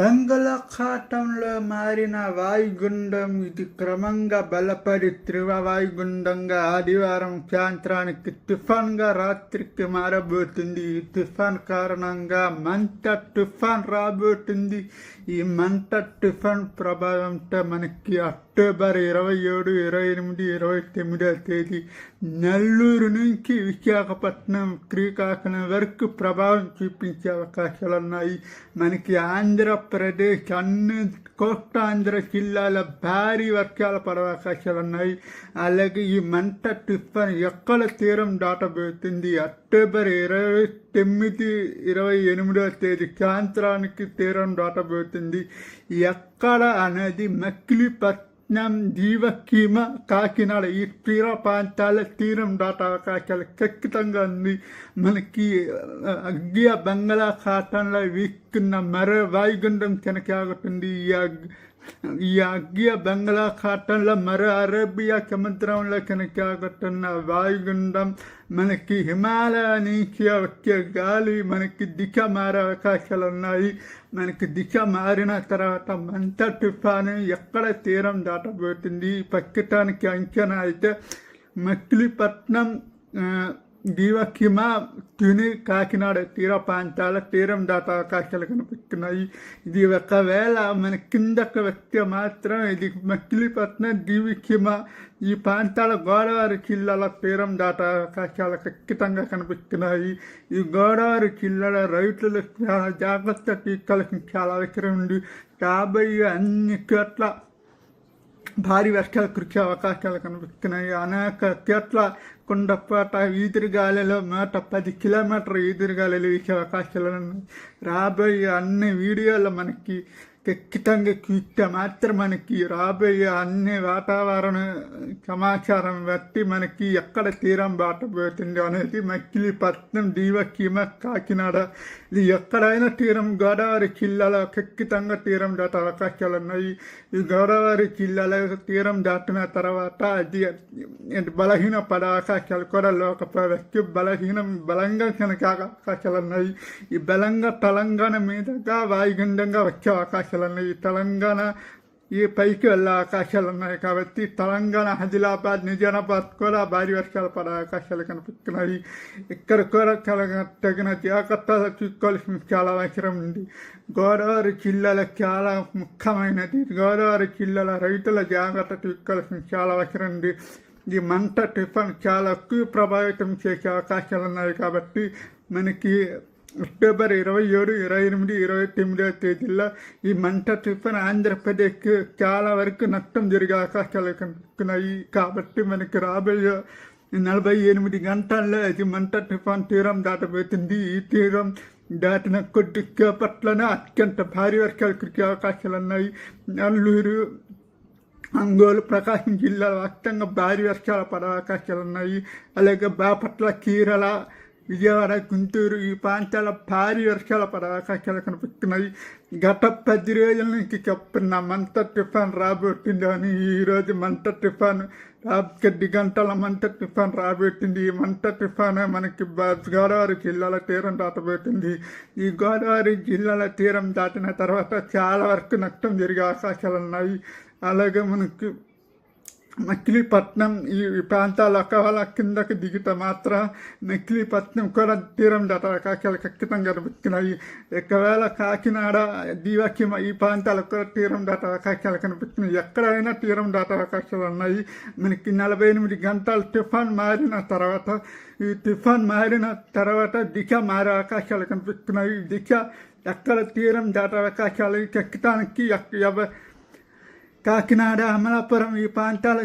బంగాళాఖాతంలో మారిన వాయుగుండం ఇది క్రమంగా బలపడి తీవ్ర వాయుగుండంగా ఆదివారం సాయంత్రానికి తుఫాన్గా రాత్రికి మారబోతుంది. ఈ తుఫాన్ కారణంగా మంట తుఫాన్ రాబోతుంది. ఈ మంట తుఫాన్ ప్రభావంతో మనకి అక్టోబర్ ఇరవై ఏడు ఇరవై ఎనిమిది ఇరవై తొమ్మిదవ తేదీ నెల్లూరు నుంచి విశాఖపట్నం శ్రీకాకుళం వరకు ప్రభావం చూపించే అవకాశాలు ఉన్నాయి. మనకి ఆంధ్రప్రదేశ్ అన్ని కోస్తాంధ్ర జిల్లాల భారీ వర్షాలు పడే అవకాశాలు ఉన్నాయి. అలాగే ఈ మంట టిఫన్ ఎక్కడ తీరం దాటబోతుంది? అక్టోబర్ ఇరవై తొమ్మిది ఇరవై ఎనిమిదవ తేదీ సాయంత్రానికి తీరం దాటబోతుంది. ఎక్కడ అనేది మకిలీపట్నం దీవకీమ కాకినాడ ఈ తీర ప్రాంతాల తీరం దాట అవకాశాలు ఖచ్చితంగా ఉంది మనకి అగ్గియ బంగాళాఖాతంలో వీస్తున్న మరో వాయుగుండం తినకాగుతుంది ఈ అగ్ ఈ అగ్గియ బంగాళాఖాతంలో మరో అరేబియా సముద్రంలో కనకాగుతున్న వాయుగుండం మనకి హిమాలయ నుంచి వచ్చే గాలి మనకి దిశ మారే అవకాశాలు ఉన్నాయి. మనకి దిశ మారిన తర్వాత మంత తుఫాను ఎక్కడ తీరం దాటబోతుంది? ప్రస్తుతానికి అంచనా అయితే మచిలీపట్నం దీవకిమా తుని కాకినాడ తీర ప్రాంతాల తీరం దాత అవకాశాలు కనిపిస్తున్నాయి. ఇది ఒకవేళ మన కిందకు వ్యక్తి మాత్రం ఇది మచిలీపట్నం దీవికిమ ఈ ప్రాంతాల గోదావరి జిల్లాల తీరం దాట అవకాశాలు ఖచ్చితంగా కనిపిస్తున్నాయి. ఈ గోదావరి జిల్లాల రైతులు చాలా జాగ్రత్త తీసుకోవాల్సిన చాలా అవసరం ఉంది. యాభై అన్ని చోట్ల భారీ వర్షాలు కురిసే అవకాశాలు కనిపిస్తున్నాయి. అనేక చోట్ల కొండపాట ఈదురుగాలిలో నూట పది కిలోమీటర్ ఈదురుగాలిలో వీసే అవకాశాలు ఉన్నాయి. రాబోయే అన్ని వీడియోలు మనకి ఖచ్చితంగా చూస్తే మాత్రం మనకి రాబోయే అన్ని వాతావరణ సమాచారం బట్టి మనకి ఎక్కడ తీరం బాటపోతుంది అనేది మచిలీపట్నం దీవకీమ కాకినాడ. ఇది ఎక్కడైనా తీరం గోదావరి జిల్లాలో ఖచ్చితంగా తీరం దాటే అవకాశాలు ఉన్నాయి. ఈ గోదావరి జిల్లాలో తీరం దాటిన తర్వాత అది బలహీన పడే అవకాశాలు కూడా లోకపోవచ్చు బలహీనం బలంగా కనుక అవకాశాలు ఉన్నాయి. ఈ బలంగా తెలంగాణ మీదుగా వాయుగుండంగా వచ్చే అవకాశం ఉన్నాయి తెలంగాణ. ఈ పైకి వెళ్ళే అవకాశాలు ఉన్నాయి కాబట్టి తెలంగాణ ఆదిలాబాద్ నిజామాబాద్ కూడా భారీ వర్షాలు పడే అవకాశాలు కనిపిస్తున్నాయి. ఇక్కడ కూడా చాలా తగిన జాగ్రత్తలు తీసుకోవాల్సిన చాలా అవసరం ఉంది. గోదావరి జిల్లాలో చాలా ముఖ్యమైనది. గోదావరి జిల్లాల రైతుల జాగ్రత్త తీసుకోవాల్సిన చాలా అవసరం ఉంది. ఈ మంట టిఫన్ చాలా ఎక్కువ ప్రభావితం చేసే అవకాశాలు ఉన్నాయి కాబట్టి మనకి అక్టోబర్ ఇరవై ఏడు ఇరవై ఎనిమిది ఇరవై తొమ్మిదో తేదీల్లో ఈ మంట తుఫాన్ ఆంధ్రప్రదేశ్కి చాలా వరకు నష్టం జరిగే అవకాశాలు కనిపిస్తున్నాయి కాబట్టి మనకి రాబోయే నలభై ఎనిమిది గంటల్లో ఇది మంట తుఫాన్ తీరం దాటబోతుంది. ఈ తీరం దాటిన కొద్ది సేపట్లోనే అత్యంత భారీ వర్షాలు కురికే అవకాశాలు ఉన్నాయి. అల్లూరు అంగోలు ప్రకాశం జిల్లా వ్యాప్తంగా భారీ వర్షాలు పడే అవకాశాలు ఉన్నాయి. అలాగే బాపట్ల కీరళ విజయవాడ గుంటూరు ఈ ప్రాంతాల భారీ వర్షాల పడే అవకాశాలు కనిపిస్తున్నాయి గత పది రోజుల నుంచి చెప్తున్న మంత తుఫాన్ రాబోతుంది అని ఈరోజు మంత తుఫాన్ కొద్ది గంటల మంట తుఫాన్ రాబోతుంది. ఈ మంట టిఫాన్ మనకి గోదావరి జిల్లాల తీరం దాటబోతుంది. ఈ గోదావరి జిల్లాల తీరం దాటిన తర్వాత చాలా వరకు నష్టం జరిగే అవకాశాలు ఉన్నాయి. అలాగే మనకి మచిలీపట్నం ఈ ప్రాంతాల ఒకవేళ కిందకి దిగితే మాత్రం మచిలీపట్నం కూడా తీరం దాట అవకాశాలు ఖచ్చితంగా కనిపిస్తున్నాయి ఒకవేళ కాకినాడ దీవకిమ ఈ ప్రాంతాలకు కూడా తీరం దాట అవకాశాలు కనిపిస్తున్నాయి ఎక్కడైనా తీరం దాట అవకాశాలు ఉన్నాయి. మనకి నలభై ఎనిమిది గంటలు తుఫాన్ మారిన తర్వాత ఈ తుఫాన్ మారిన తర్వాత దిశ మారే అవకాశాలు కనిపిస్తున్నాయి. దిశ ఎక్కడ తీరం దాట అవకాశాలు ఖచ్చితానికి ఎక్క- ఎవ కాకినాడ అమలాపురం ఈ ప్రాంతాల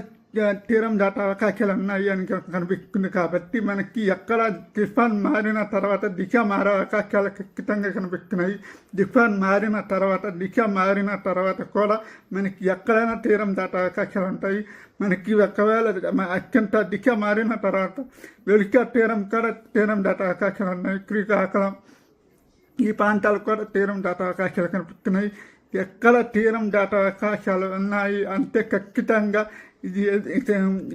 తీరం దాట అవకాశాలు ఉన్నాయి అని కనిపిస్తుంది కాబట్టి మనకి ఎక్కడ తుఫాన్ మారిన తర్వాత దిశ మారే అవకాశాలు ఖచ్చితంగా కనిపిస్తున్నాయి. తుఫాన్ మారిన తర్వాత దిశ మారిన తర్వాత కూడా మనకి ఎక్కడైనా తీరం దాట అవకాశాలు ఉంటాయి. మనకి ఒకవేళ అత్యంత దిశ మారిన తర్వాత వెలిక తీరం కూడా తీరం దాట అవకాశాలు ఉన్నాయి. క్రీకాకుళం ఈ ప్రాంతాలు కూడా తీరం దాట అవకాశాలు కనిపిస్తున్నాయి. ఎక్కడ తీరం దాట అవకాశాలు ఉన్నాయి అంతే ఖచ్చితంగా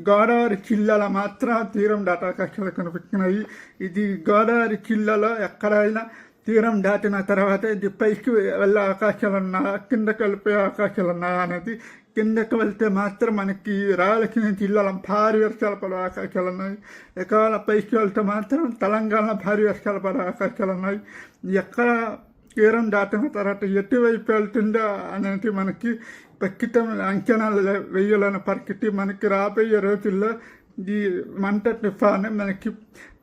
గోదావరి జిల్లాలో మాత్రం తీరం దాట అవకాశాలు కనిపిస్తున్నాయి ఇది గోదావరి జిల్లాలో ఎక్కడైనా తీరం దాటిన తర్వాత ఇది పైకి వెళ్ళే అవకాశాలు ఉన్నాయా? కిందకి వెళ్ళిపోయే అవకాశాలు ఉన్నాయా అనేది కిందకి వెళ్తే మాత్రం మనకి రాయలసీమ జిల్లాలో భారీ వర్షాలు పడే అవకాశాలు ఉన్నాయి. ఒకవేళ పైకి వెళ్తే మాత్రం తెలంగాణ భారీ వర్షాలు పడే అవకాశాలు ఉన్నాయి. ఎక్కడ తీరం దాటిన తర్వాత ఎటువైపు వెళ్తుందో అనేది మనకి ప్రస్తుతం అంచనాలు లే- పరిస్థితి మనకి రాబోయే రోజుల్లో ఈ మంట తుఫాను మనకి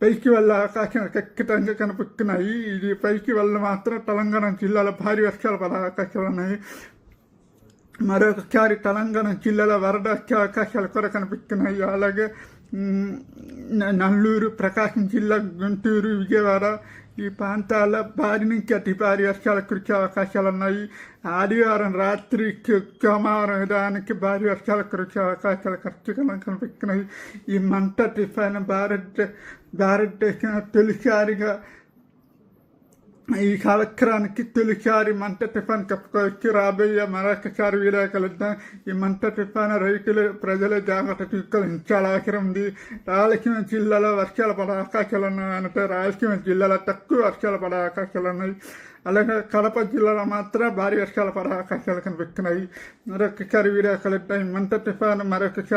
పైకి వెళ్ళే అవకాశం ఖచ్చితంగా కనిపిస్తున్నాయి. ఇది పైకి వెళ్ళి మాత్రం తెలంగాణ జిల్లాలో భారీ వర్షాలు పడే అవకాశాలు ఉన్నాయి. మరొకసారి తెలంగాణ జిల్లాలో వరద వచ్చే అవకాశాలు కూడా కనిపిస్తున్నాయి. అలాగే నల్లూరు ప్రకాశం జిల్లా గుంటూరు విజయవాడ ఈ ప్రాంతాల భారీ నుంచి అతి భారీ వర్షాలు కురిచే అవకాశాలు ఉన్నాయి ఆదివారం రాత్రి సోమవారం ఉదయానికి భారీ వర్షాలు కురిసే అవకాశాలు ఖచ్చితంగా కనిపిస్తున్నాయి. ఈ మంట తుఫాను భారత భారతదేశంలో తొలిసారిగా ఈ కార్యక్రమానికి తొలిసారి మంట తుఫాన్ చెప్పుకోవచ్చు రాబోయే మరొకసారి వీడియో కలుద్దాం ఈ మంట తుఫాన్ రైతులు ప్రజలు జాగ్రత్త తీసుకోవాలని చాలా అవసరం ఉంది. రాయలసీమ జిల్లాలో వర్షాలు పడే అవకాశాలు ఉన్నాయంటే రాయలసీమ జిల్లాలో తక్కువ వర్షాలు పడే అవకాశాలు ఉన్నాయి. అలాగే కడప జిల్లాలో మాత్రం భారీ వర్షాలు పడే అవకాశాలు కనిపిస్తున్నాయి. మరొకసారి వీడియో కలుద్దాం ఈ మంట తుఫాన్ మరొకసారి